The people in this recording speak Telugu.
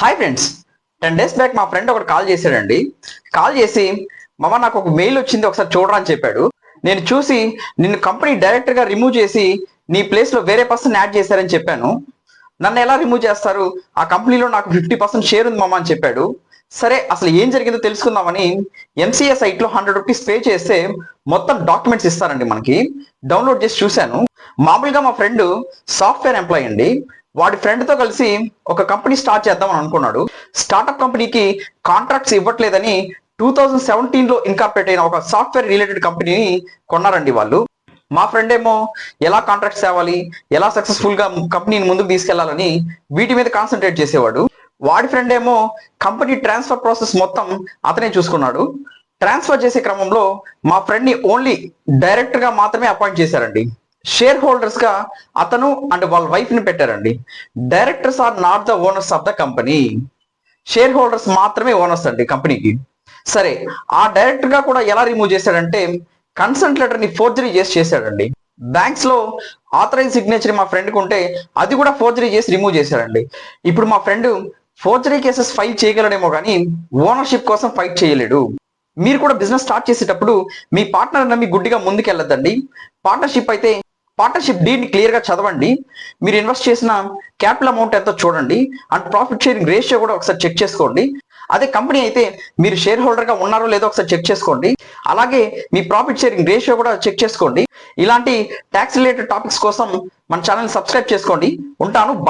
Hi friends ten days back మా ఫ్రెండ్ ఒకటి కాల్ చేశాడండి. కాల్ చేసి మామ నాకు ఒక మెయిల్ వచ్చింది ఒకసారి చూడరా అని చెప్పాడు. నేను చూసి నిన్ను కంపెనీ డైరెక్టర్గా రిమూవ్ చేసి నీ ప్లేస్లో వేరే పర్సన్ యాడ్ చేశారని చెప్పాను. నన్ను ఎలా రిమూవ్ చేస్తారు? ఆ కంపెనీలో నాకు ఫిఫ్టీ పర్సెంట్ షేర్ ఉంది మామ అని చెప్పాడు. సరే అసలు ఏం జరిగిందో తెలుసుకుందామని ఎంసీఏ సైట్లో హండ్రెడ్ రూపీస్ పే చేస్తే మొత్తం డాక్యుమెంట్స్ ఇస్తారండి మనకి. డౌన్లోడ్ చేసి చూశాను. మామూలుగా మా ఫ్రెండ్ సాఫ్ట్వేర్ ఎంప్లాయ్ అండి. వాడి ఫ్రెండ్తో కలిసి ఒక కంపెనీ స్టార్ట్ చేద్దామని అనుకున్నాడు. స్టార్టప్ కంపెనీకి కాంట్రాక్ట్స్ ఇవ్వట్లేదని టూ థౌజండ్ సెవెంటీన్లో ఇన్కార్పొరేట్ అయిన ఒక సాఫ్ట్వేర్ రిలేటెడ్ కంపెనీని కొన్నారండి వాళ్ళు. మా ఫ్రెండ్ ఏమో ఎలా కాంట్రాక్ట్స్ తేవాలి ఎలా సక్సెస్ఫుల్గా కంపెనీని ముందుకు తీసుకెళ్ళాలని వీటి మీద కాన్సన్ట్రేట్ చేసేవాడు. వాడి ఫ్రెండ్ ఏమో కంపెనీ ట్రాన్స్ఫర్ ప్రాసెస్ మొత్తం అతనే చూసుకున్నాడు. ట్రాన్స్ఫర్ చేసే క్రమంలో మా ఫ్రెండ్ని ఓన్లీ డైరెక్టర్గా మాత్రమే అపాయింట్ చేశారండి. షేర్ హోల్డర్స్గా అతను అండ్ వాళ్ళ వైఫ్ని పెట్టారండి. Directors are not the owners of the company. Shareholders మాత్రమే ఓనర్స్ అండి కంపెనీకి. సరే ఆ డైరెక్టర్గా కూడా ఎలా రిమూవ్ చేశాడంటే కన్సల్ట్ లెటర్ని ఫోర్జరీ చేసి చేశాడండి. బ్యాంక్స్లో ఆథరైజ్ సిగ్నేచర్ మా ఫ్రెండ్ ఉంటే అది కూడా ఫోర్జరీ చేసి రిమూవ్ చేశాడండి ఇప్పుడు మా ఫ్రెండ్ ఫోర్జరీ కేసెస్ ఫైల్ చేయగలడేమో కానీ ఓనర్షిప్ కోసం ఫైట్ చేయలేడు. మీరు కూడా బిజినెస్ స్టార్ట్ చేసేటప్పుడు మీ పార్ట్నర్ నమ్మి గుడ్డిగా ముందుకెళ్ళద్దండి. పార్ట్నర్షిప్ అయితే పార్ట్నర్షిప్ డీడ్ క్లియర్గా చదవండి. మీరు ఇన్వెస్ట్ చేసిన క్యాపిటల్ అమౌంట్ ఎంతో చూడండి. అండ్ ప్రాఫిట్ షేరింగ్ రేషియో కూడా ఒకసారి చెక్ చేసుకోండి. అదే కంపెనీ అయితే మీరు షేర్ హోల్డర్గా ఉన్నారో లేదో ఒకసారి చెక్ చేసుకోండి. అలాగే మీ ప్రాఫిట్ షేరింగ్ రేషియో కూడా చెక్ చేసుకోండి. ఇలాంటి ట్యాక్స్ రిలేటెడ్ టాపిక్స్ కోసం మన ఛానల్ సబ్స్క్రైబ్ చేసుకోండి. ఉంటాను.